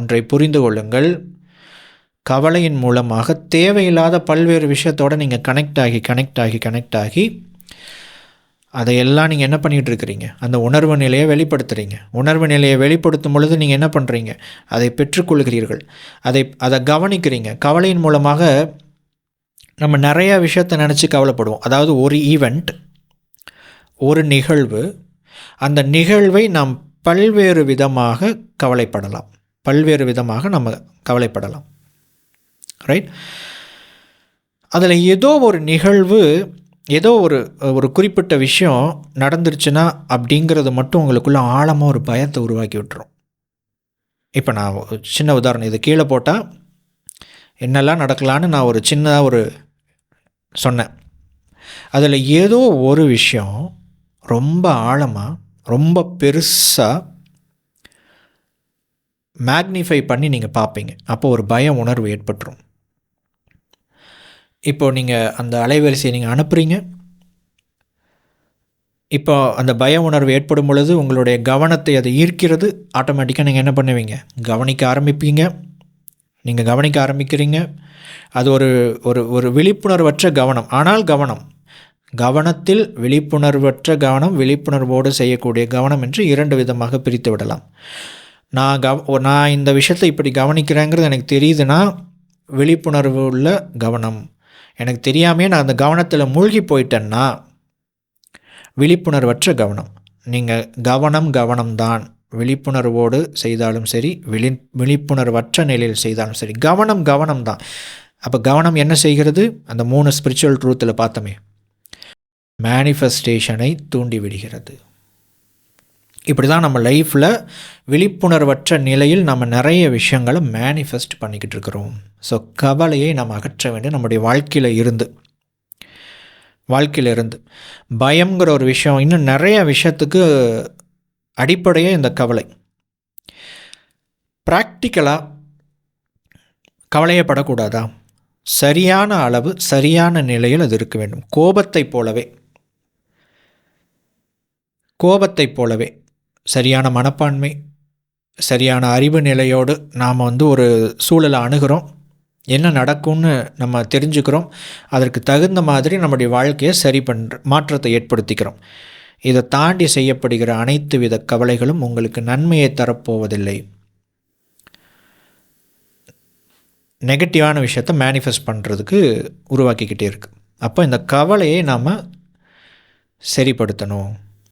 ஒன்றை புரிந்து கொள்ளுங்கள். கவலையின் மூலமாக தேவையில்லாத பல்வேறு விஷயத்தோடு நீங்கள் கனெக்ட் ஆகி கனெக்ட் ஆகி கனெக்ட் ஆகி அதையெல்லாம் நீங்கள் என்ன பண்ணிகிட்டு இருக்கிறீங்க அந்த உணர்வு நிலையை வெளிப்படுத்துகிறீங்க உணர்வு நிலையை வெளிப்படுத்தும் பொழுது நீங்கள் என்ன பண்ணுறீங்க அதை பெற்றுக்கொள்கிறீர்கள். அதை அதை கவனிக்கிறீங்க. கவலையின் மூலமாக நம்ம நிறையா விஷயத்தை நினச்சி கவலைப்படுவோம். அதாவது ஒரு ஈவெண்ட் ஒரு நிகழ்வு அந்த நிகழ்வை நாம் பல்வேறு விதமாக கவலைப்படலாம். பல்வேறு விதமாக நம்ம கவலைப்படலாம். ரைட் அதில் ஏதோ ஒரு நிகழ்வு ஏதோ ஒரு ஒரு குறிப்பிட்ட விஷயம் நடந்துருச்சுன்னா அப்படிங்கிறது மட்டும் உங்களுக்குள்ளே ஆழமாக ஒரு பயத்தை உருவாக்கி விட்டுரும். இப்போ நான் ஒரு சின்ன உதாரணம் இது கீழே போட்டால் என்னெல்லாம் நடக்கலான்னு நான் ஒரு சின்னதாக ஒரு சொன்னேன். அதில் ஏதோ ஒரு விஷயம் ரொம்ப ஆழமாக ரொம்ப பெருசாக மேக்னிஃபை பண்ணி நீங்கள் பார்ப்பீங்க. அப்போ ஒரு பய உணர்வு ஏற்பட்டுரும். இப்போ நீங்கள் அந்த அலைவரிசையை நீங்கள் அனுப்புகிறீங்க இப்போ அந்த பய உணர்வு ஏற்படும் பொழுது உங்களுடைய கவனத்தை அதை ஈர்க்கிறது. ஆட்டோமேட்டிக்காக நீங்கள் என்ன பண்ணுவீங்க? கவனிக்க ஆரம்பிப்பீங்க. நீங்கள் கவனிக்க ஆரம்பிக்கிறீங்க. அது ஒரு ஒரு ஒரு விழிப்புணர்வற்ற கவனம். ஆனால் கவனம். கவனத்தில் விழிப்புணர்வற்ற கவனம் விழிப்புணர்வோடு செய்யக்கூடிய கவனம் என்று இரண்டு விதமாக பிரித்து விடலாம். நான் கவ நான் இந்த விஷயத்தை இப்படி கவனிக்கிறேங்கிறது எனக்கு தெரியுதுன்னா விழிப்புணர்வு உள்ள கவனம். எனக்கு தெரியாமே நான் அந்த கவனத்தில் மூழ்கி போயிட்டேன்னா விழிப்புணர்வற்ற கவனம். நீங்கள் கவனம் கவனம்தான் விழிப்புணர்வோடு செய்தாலும் சரி விழி விழிப்புணர்வற்ற நிலையில் செய்தாலும் சரி கவனம் கவனம் தான். அப்போ கவனம் என்ன செய்கிறது? அந்த மூணு ஸ்பிரிச்சுவல் ட்ரூத்தில் பார்த்தோமே. மேனிஃபெஸ்டேஷனை தூண்டி விடுகிறது. இப்படி தான் நம்ம லைஃப்பில் விழிப்புணர்வற்ற நிலையில் நம்ம நிறைய விஷயங்களை மேனிஃபெஸ்ட் பண்ணிக்கிட்டு இருக்கிறோம். ஸோ கவலையை நம்ம அகற்ற வேண்டிய நம்முடைய வாழ்க்கையில் இருந்து வாழ்க்கையில் இருந்து. பயங்கிற ஒரு விஷயம் இன்னும் நிறைய விஷயத்துக்கு அடிப்படையே இந்த கவலை. ப்ராக்டிக்கலாக கவலையப்படக்கூடாதா? சரியான அளவு சரியான நிலையில் அது இருக்க வேண்டும். கோபத்தை போலவே கோபத்தை போலவே சரியான மனப்பான்மை சரியான அறிவு நிலையோடு நாம் வந்து ஒரு சூழலை அணுகிறோம். என்ன நடக்கும்னு நம்ம தெரிஞ்சுக்கிறோம். அதற்கு தகுந்த மாதிரி நம்முடைய வாழ்க்கையை சரி பண்ணுற மாற்றத்தை ஏற்படுத்திக்கிறோம். இதை தாண்டி செய்யப்படுகிற அனைத்து வித கவலைகளும் உங்களுக்கு நன்மையை தரப்போவதில்லை. நெகட்டிவான விஷயத்தை மேனிஃபெஸ்ட் பண்ணுறதுக்கு உருவாக்கிக்கிட்டே இருக்குது அப்போ இந்த கவலையை நாம் சரிப்படுத்தணும்.